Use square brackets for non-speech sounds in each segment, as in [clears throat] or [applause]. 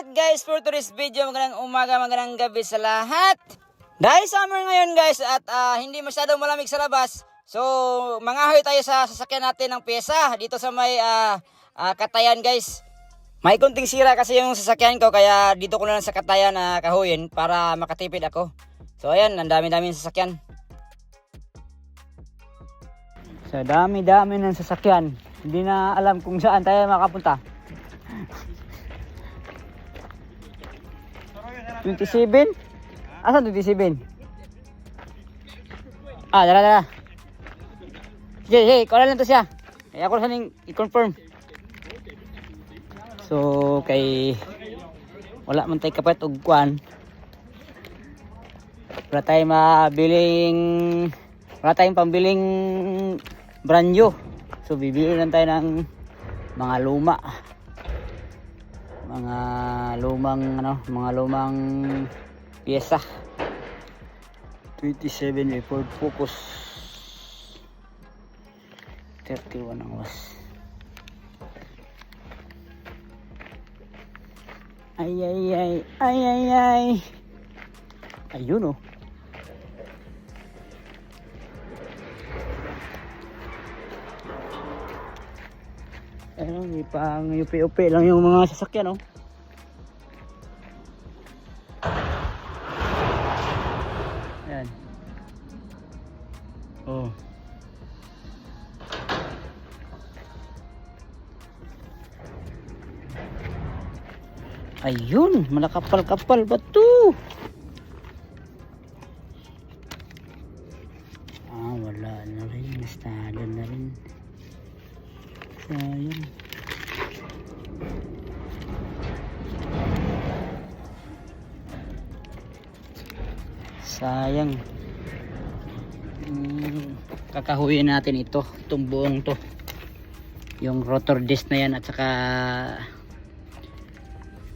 Alright guys, for today's video, magandang umaga, magandang gabi sa lahat. Dahil summer ngayon guys at ah, hindi masyadong malamig sa labas, so mangahoy tayo sa sasakyan natin ng pyesa dito sa may ah, ah, katayan guys. May kunting sira kasi yung sasakyan ko kaya dito ko na lang sa katayan na kahuyin para makatipid ako. So ayan, ang dami-dami ng sasakyan. Sa dami-dami ng sasakyan, hindi na alam kung saan tayo makapunta. 27? Asan 27? Ah, dala dala. Sige, sige, ikaw lang to siya. Kaya ako saning i-confirm. So, kay wala man tayo kapat og kwan. Wala tayong mabiling wala tayong pambiling brand new. So, bibili lang tayo ng mga luma mga lumang ano, mga lumang piyesa. 27 may Ford Focus. 31 ang was. Ay ay ay ay ay ay. Ayun oh. Ano, may pang UP-UP lang yung mga sasakyan, oh. Ayan. Oh. Ayun, malakapal-kapal ba to? Ah, wala na rin. Nastalo na rin. Sayang. Sayang. Hmm, kakahuyin natin ito, itong buong to. Yung rotor disc na yan at saka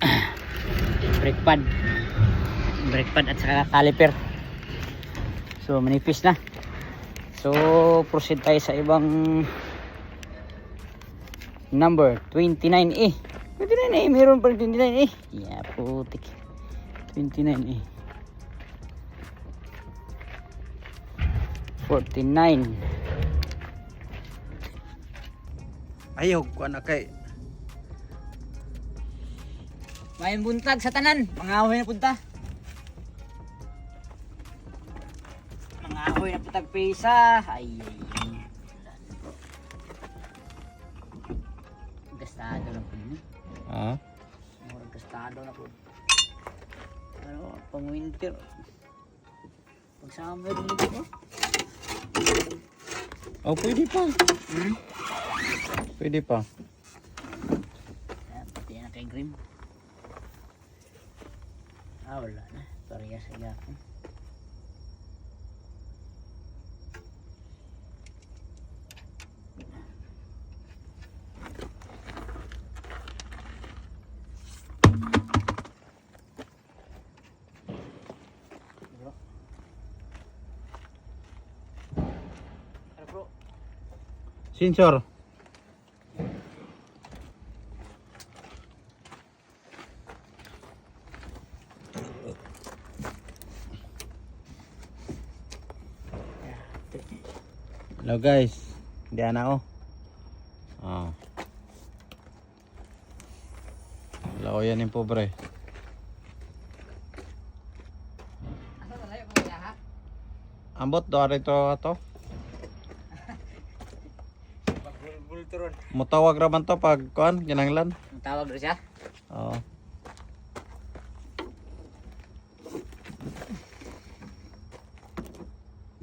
[clears throat] brake pad. Brake pad at saka caliper. So manipis na. So proceed tayo sa ibang number 29A. 29A, meron pa rin 29A. Yeah, putik. 29A. 49. Ayaw ko anak kay Mayan buntag sa tanan. Mga ahoy na punta. Mga ahoy na puntag pisa. Ay, ay, Gastado lang po yun. Ah, Murag gastado na po. Ano, pang winter. Pag summer dito po. oh pwede pa. Hmm? Pwede pa. Ayan, pati na kay Grim. Ah, wala na. Parehas sa gapon. Sensor. Hello guys. Hindi na ako. Ah. Hello yan yung pobre. Ambot do ari to ato. Bulturon. Mutawag raman to pag kuan kinanglan. Ang tawag rin siya? Oo.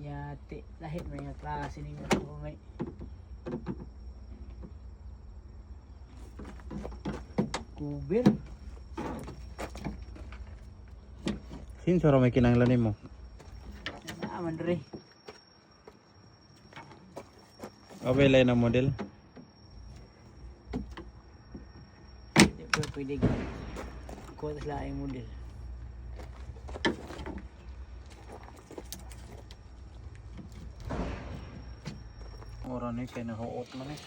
Yati. Lahit may nga klase ninyo ako may. Kubil. Sensor may kinanglan nimo. Naman rin. Okay lay na model. Hindi ko pwede kuha sila yung model. Ora ni kay nahuot man eh.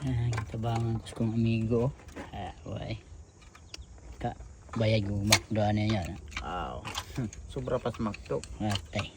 Ah, kitabangan ko kong amigo. Ah, why? Bayag umak doon na yan. Aw. [laughs] Sobra pas makto. Atay.